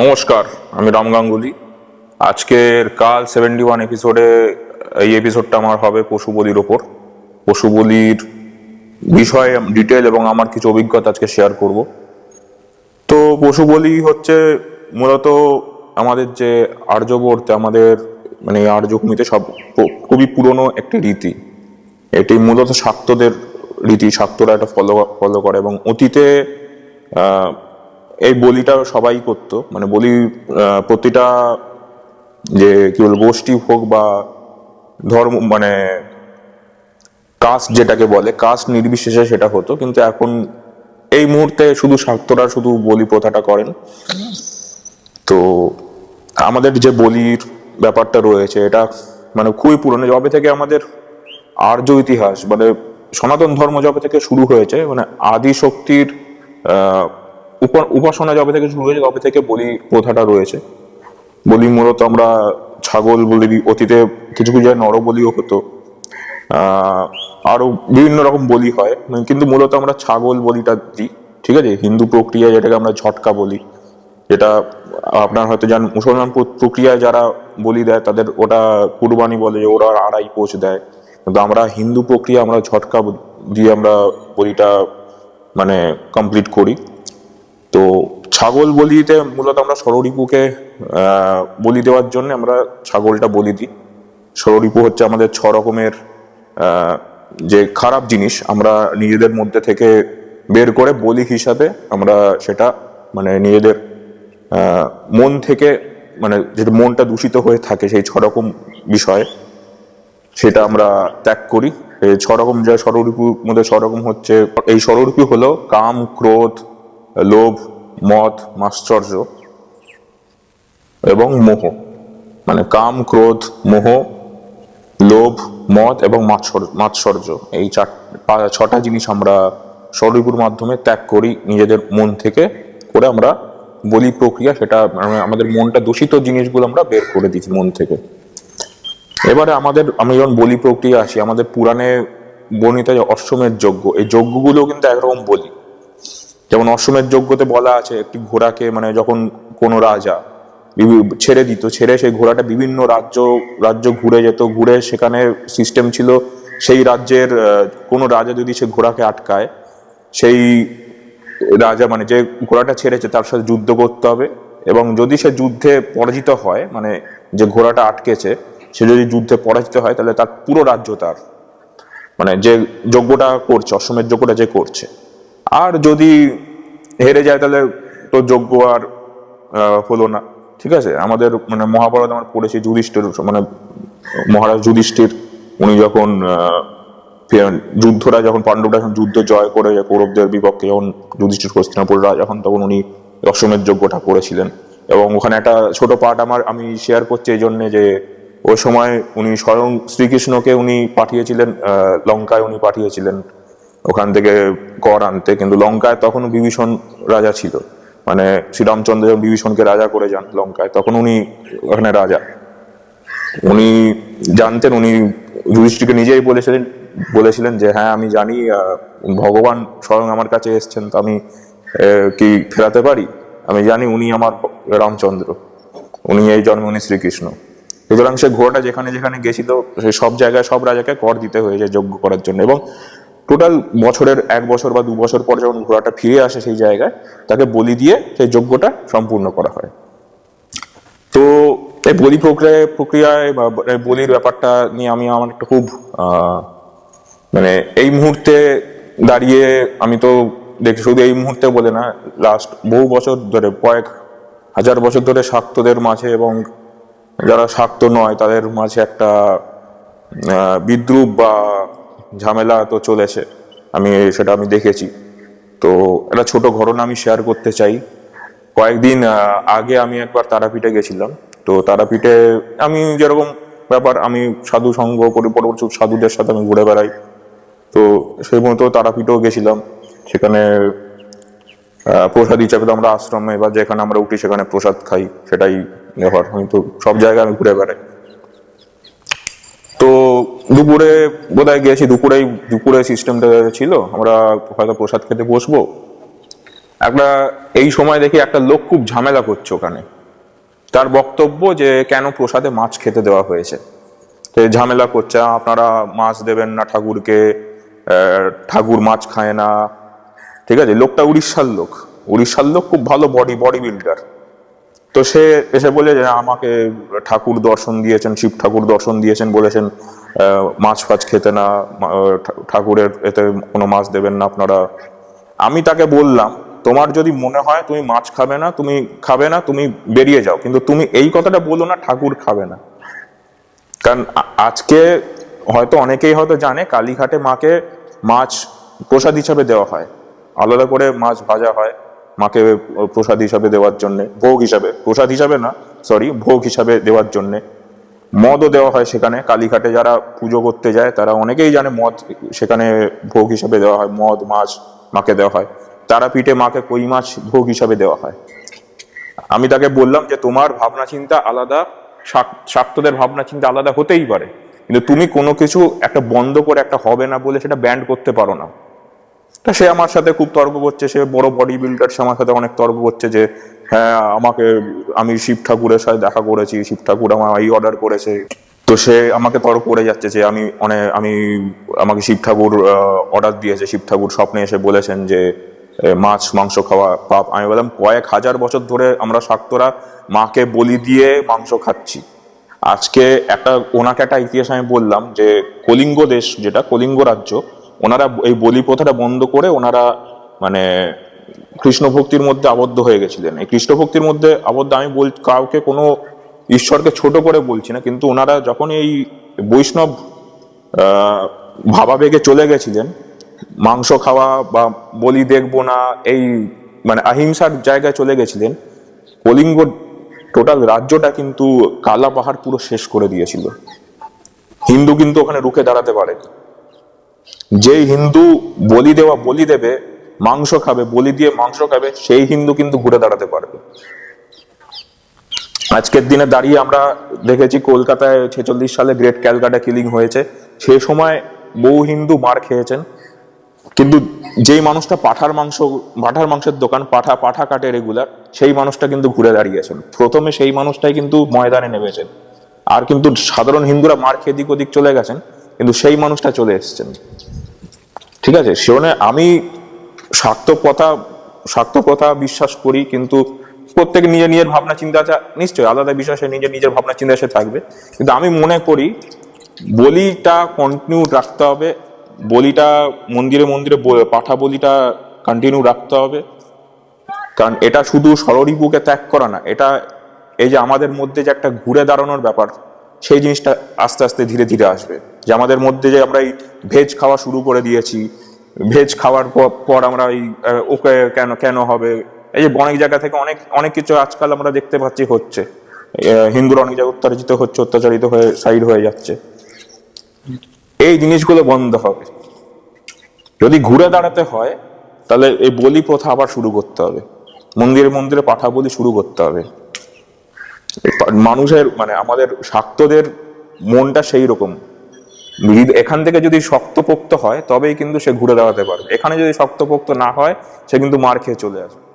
নমস্কার, আমি রাম গাঙ্গুলি। আজকের কাল সেভেন্টি ওয়ান এপিসোডে এই এপিসোডটা আমার হবে পশু বলির ওপর। পশু বলির বিষয়ে ডিটেল এবং আমার কিছু অভিজ্ঞতা আজকে শেয়ার করব। তো পশু বলি হচ্ছে মূলত আমাদের যে আর্যবর্তে, আমাদের মানে আর্যভূমিতে সব খুবই পুরনো একটি রীতি। এটি মূলত শাক্তদের রীতি, শাক্তরা এটা ফলো ফলো করে এবং অতীতে এই বলিটা সবাই করতো। মানে বলি প্রতিটা যে কি বলব, গোষ্ঠী হোক বা ধর্ম মানে কাস্ট যেটাকে বলে কাস্ট নির্বিশেষে সেটা হতো। কিন্তু এখন এই মুহূর্তে শুধু শাক্তরা শুধু বলি প্রথাটা করেন। তো আমাদের যে বলির ব্যাপারটা রয়েছে, এটা মানে খুবই পুরনো। যবে থেকে আমাদের আর্য ইতিহাস মানে সনাতন ধর্ম যবে থেকে শুরু হয়েছে মানে আদি শক্তির উপাসনা যবে থেকে শুরু হয়েছে তবে থেকে বলি প্রথাটা রয়েছে। বলি মূলত আমরা ছাগল বলি অতীতে কিছু কিছু জায়গায় নরবলিও হতো। আহ, আরও বিভিন্ন রকম বলি হয়। কিন্তু মূলত আমরা ছাগল বলিটা দিই ঠিক আছে? হিন্দু প্রক্রিয়া যেটাকে আমরা ঝটকা বলি। যেটা আপনার হয়তো যান মুসলমান প্র- প্রক্রিয়ায় যারা বলি দেয় তাদের ওটা কুরবানি বলে যে ওরা আড়াই পোষ দেয়। কিন্তু আমরা হিন্দু প্রক্রিয়া আমরা ঝটকা দিয়ে আমরা বলিটা মানে কমপ্লিট করি। তো ছাগল বলিতে মূলত আমরা ষড়রিপুকে বলি দেওয়ার জন্য আমরা ছাগলটা বলি দিই। ষড়রিপু হচ্ছে আমাদের ছ রকমের যে খারাপ জিনিস আমরা নিজেদের মধ্যে থেকে বের করে বলি হিসাবে আমরা সেটা মানে নিজেদের মন থেকে মানে যেটা মনটা দূষিত হয়ে থাকে সেই ছ রকম বিষয়ে সেটা আমরা ত্যাগ করি। এই ছ রকম যে ষড়রিপুর মধ্যে ছ রকম হচ্ছে, এই ষড়রিপু হলো কাম, ক্রোধ লোভ, মদ, মাশ্চর্য এবং মোহ। মানে কাম, ক্রোধ, মোহ, লোভ, মদ এবং মাৎসর- মাৎসর্য এই চার ছটা জিনিস আমরা ষড়রিপুর মাধ্যমে ত্যাগ করি নিজেদের মন থেকে করে আমরা বলি প্রক্রিয়া, সেটা মানে আমাদের মনটা দূষিত জিনিসগুলো আমরা বের করে দিচ্ছি মন থেকে। এবারে আমাদের, আমি যখন বলি প্রক্রিয়া আসি, আমাদের পুরাণে বর্ণিত যে অশ্বমের যজ্ঞ, এই যজ্ঞগুলো কিন্তু একরকম বলি। যেমন অশ্বমের যজ্ঞতে বলা আছে, একটি ঘোড়াকে মানে যখন কোনো রাজা ছেড়ে দিত, ছেড়ে সেই ঘোড়াটা বিভিন্ন রাজ্য রাজ্য ঘুরে যেত, ঘুরে সেখানে সিস্টেম ছিল, সেই রাজ্যের কোনো রাজা যদি সে ঘোড়াকে আটকায়, সেই রাজা মানে যে ঘোড়াটা ছেড়েছে তার সাথে যুদ্ধ করতে হবে এবং যদি সে যুদ্ধে পরাজিত হয় মানে যে ঘোড়াটা আটকেছে, সে যদি যুদ্ধে পরাজিত হয়, তাহলে তার পুরো রাজ্য তার। মানে যে যজ্ঞটা করছে অশ্বমের যজ্ঞটা যে করছে। আর যদি হেরে যায় তাহলে তো যজ্ঞ আর হলো না। ঠিক আছে? আমাদের মানে মহাভারত আমার পড়েছি যুধিষ্ঠির মানে মহারাজ যুধিষ্ঠির। উনি যখন যুদ্ধরা যখন পাণ্ডবরা যখন যুদ্ধ জয় করে কৌরবদের বিপক্ষে যখন যুধিষ্ঠির হস্তিনাপুর রাজা হন তখন উনি অশ্বমের যজ্ঞটা করেছিলেন। এবং ওখানে একটা ছোট পার্ট আমার, আমি শেয়ার করছি এই জন্যে যে ওই সময় উনি স্বয়ং শ্রীকৃষ্ণকে উনি পাঠিয়েছিলেন লঙ্কায় উনি পাঠিয়েছিলেন। ওখান থেকে কর আনতে। কিন্তু লঙ্কায় তখন বিভীষণ রাজা ছিল। মানে শ্রীরামচন্দ্র যখন বিভীষণকে রাজা করে যান লঙ্কায়। তখন উনি ওখানে রাজা। উনি জানতেন, উনি যুধিষ্ঠিরকে নিজেই বলেছিলেন বলেছিলেন যে হ্যাঁ আমি জানি ভগবান স্বয়ং আমার কাছে এসছেন, তো আমি কি ফেরাতে পারি? আমি জানি উনি আমার রামচন্দ্র। উনি এই জন্মে উনি শ্রীকৃষ্ণ। সুতরাং সে ঘোড়াটা যেখানে যেখানে গেছিল, সে সব জায়গায় সব রাজাকে কর দিতে হয়েছে, যজ্ঞ করার জন্য। এবং টোটাল বছরের এক বছর বা দু বছর পর যখন ঘোড়াটা ফিরে আসে সেই জায়গায়, তাকে বলি দিয়ে সেই যজ্ঞটা সম্পূর্ণ করা হয়। তো এই বলি প্রক্রিয়ায় প্রক্রিয়ায় বা বলির ব্যাপারটা নিয়ে আমি আমার একটা খুব মানে এই মুহূর্তে দাঁড়িয়ে আমি তো দেখি শুধু এই মুহূর্তে বলে না লাস্ট বহু বছর ধরে, কয়েক হাজার বছর ধরে শাক্তদের মাঝে এবং যারা শাক্ত নয়, তাদের মাঝে একটা বিদ্রুপ বা ঝামেলা তো চলেছে। আমি, সেটা আমি দেখেছি। তো একটা ছোট ঘটনা আমি শেয়ার করতে চাই। কয়েকদিন আগে আমি একবার তারাপীঠে গেছিলাম। তো তারাপীঠে আমি যেরকম ব্যাপার, আমি সাধু সঙ্গ করি পরবর্তী সাধুদের সাথে আমি ঘুরে বেড়াই। তো সেই মতো তারাপীঠেও গেছিলাম। সেখানে প্রসাদ হিসাবে তো আমরা আশ্রমে বা যেখানে আমরা উঠি সেখানে প্রসাদ খাই, সেটাই ব্যাপার আমি তো সব জায়গায় আমি ঘুরে বেড়াই। দুপুরে বোধহয় গেছি দুপুরেই, দুপুরে সিস্টেমটা ছিল। আমরা হয়তো প্রসাদ খেতে বসবো। একটা, এই সময় দেখি একটা লোক খুব ঝামেলা করছে ওখানে। তার বক্তব্য যে কেন প্রসাদে মাছ খেতে দেওয়া হয়েছে। তো ঝামেলা করছে, আপনারা মাছ দেবেন না ঠাকুরকে ঠাকুর মাছ খায় না। ঠিক আছে, লোকটা উড়িষ্যার লোক। উড়িষ্যার লোক খুব ভালো বডি বডি বিল্ডার তো সে এসে বলে যে আমাকে ঠাকুর দর্শন দিয়েছেন, শিব ঠাকুর দর্শন দিয়েছেন বলেছেন মাছ ফাছ খেতে না ঠাকুরের এতে কোনো মাছ দেবেন না আপনারা। আমি তাকে বললাম, তোমার যদি মনে হয় তুমি মাছ খাবে না, তুমি খাবে না, তুমি বেরিয়ে যাও। কিন্তু তুমি এই কথাটা বলো না, ঠাকুর খাবে না। কারণ আজকে হয়তো অনেকেই হয়তো জানে, কালীঘাটে মাকে মাছ প্রসাদ হিসাবে দেওয়া হয়। আলাদা করে মাছ ভাজা হয়। মাকে প্রসাদ হিসাবে দেওয়ার জন্য, ভোগ হিসাবে, প্রসাদ হিসাবে না সরি ভোগ হিসাবে দেওয়ার জন্য মদও দেওয়া হয় সেখানে, কালীঘাটে যারা পুজো করতে যায় তারা অনেকেই জানে মদ সেখানে ভোগ হিসাবে দেওয়া হয়, মদ, মাছ মাকে দেওয়া হয়। তারাপীঠে মাকে কই মাছ ভোগ হিসাবে দেওয়া হয়। আমি তাকে বললাম যে তোমার ভাবনা চিন্তা আলাদা, শাক- শাক্তদের ভাবনা চিন্তা আলাদা হতেই পারে। কিন্তু তুমি কোনো কিছু একটা বন্ধ করে, একটা হবে না বলে সেটা ব্যান্ড করতে পারো না। তা সে আমার সাথে খুব তর্ক করছে, সে বড় বডি বিল্ডার সে আমার সাথে অনেক তর্ক করছে যে হ্যাঁ আমাকে, আমি শিব ঠাকুরের সাথে দেখা করেছি, শিব ঠাকুর আমার এই অর্ডার করেছে। তো সে আমাকে তর্ক করে যাচ্ছে যে, আমি অনেক আমি, আমাকে শিব ঠাকুর অর্ডার দিয়েছে, শিব ঠাকুর স্বপ্নে এসে বলেছেন যে মাছ, মাংস খাওয়া পাপ। আমি বললাম, কয়েক হাজার বছর ধরে আমরা শাক্তরা মাকে বলি দিয়ে মাংস খাচ্ছি। আজকে একটা, ওনাকে একটা ইতিহাস আমি বললাম যে, কলিঙ্গ দেশ যেটা, কলিঙ্গ রাজ্য ওনারা এই বলি প্রথাটা বন্ধ করে ওনারা মানে কৃষ্ণ ভক্তির মধ্যে আবদ্ধ হয়ে গেছিলেন। এই কৃষ্ণ ভক্তির মধ্যে আবদ্ধ আমি বল, কাউকে কোনো ঈশ্বরকে ছোট করে বলছি না, কিন্তু ওনারা যখন এই বৈষ্ণব ভাবাবেগে চলে গেছিলেন, মাংস খাওয়া বা বলি দেখব না, এই মানে অহিংসার জায়গায় চলে গেছিলেন, কলিঙ্গ টোটাল রাজ্যটা কিন্তু কালা পাহাড় পুরো শেষ করে দিয়েছিল। হিন্দু কিন্তু ওখানে রুখে দাঁড়াতে পারেনি। যেই হিন্দু বলি দেওয়া বলি দেবে, মাংস খাবে, বলি দিয়ে মাংস খাবে, সেই হিন্দু কিন্তু ঘুরে দাঁড়াতে পারবে। আজকের দিনে দাঁড়িয়ে আমরা দেখেছি কলকাতায় ছেচল্লিশ সালে গ্রেট ক্যালকাটা কিলিং হয়েছে। সে সময় বহু হিন্দু মার খেয়েছেন। কিন্তু যেই মানুষটা পাঠার মাংস, পাঠার মাংসের দোকান পাঠা পাঠা কাটে রেগুলার সেই মানুষটা কিন্তু ঘুরে দাঁড়িয়েছেন। প্রথমে সেই মানুষটাই কিন্তু ময়দানে নেমেছেন। আর কিন্তু সাধারণ হিন্দুরা মার খেয়ে দিক ওদিক চলে গেছেন, কিন্তু সেই মানুষটা চলে এসেছেন। ঠিক আছে সেজন্য আমি স্বার্থকতা স্বার্থকতা বিশ্বাস করি, কিন্তু প্রত্যেক নিজের নিজের ভাবনা চিন্তা নিশ্চয়ই আলাদা বিষয় সে নিজের নিজের ভাবনা চিন্তা সে থাকবে, কিন্তু আমি মনে করি বলিটা কন্টিনিউ রাখতে হবে, বলিটা মন্দিরে মন্দিরে পাঠা বলিটা কন্টিনিউ রাখতে হবে, কারণ এটা শুধু সররিপুকে ত্যাগ করা না, এটা এই যে আমাদের মধ্যে যে একটা ঘুরে দাঁড়ানোর ব্যাপার সেই জিনিসটা আস্তে আস্তে ধীরে ধীরে আসবে। যে আমাদের মধ্যে যে আমরা এই ভেজ খাওয়া শুরু করে দিয়েছি, ভেজ খাওয়ার পর- আমরা এই ওকে কেন কেন হবে? এই যে অনেক জায়গা থেকে অনেক অনেক কিছু আজকাল আমরা দেখতে পাচ্ছি হচ্ছে। হিন্দুরা অনেক জায়গায় অত্যাচারিত হচ্ছে অত্যাচারিত হয়ে, সাইড হয়ে যাচ্ছে। এই জিনিসগুলো বন্ধ হবে। যদি ঘুরে দাঁড়াতে হয়, তাহলে এই বলি প্রথা আবার শুরু করতে হবে। মন্দিরে মন্দিরে পাঠা বলি শুরু করতে হবে। মানুষের মানে আমাদের শাক্তদের মনটা সেই রকম। এখান থেকে যদি শক্তপোক্ত হয়, তবেই কিন্তু সে ঘুরে দাঁড়াতে পারবে। এখানে যদি শক্তপোক্ত না হয়, সে কিন্তু মার খেয়ে চলে আসবে।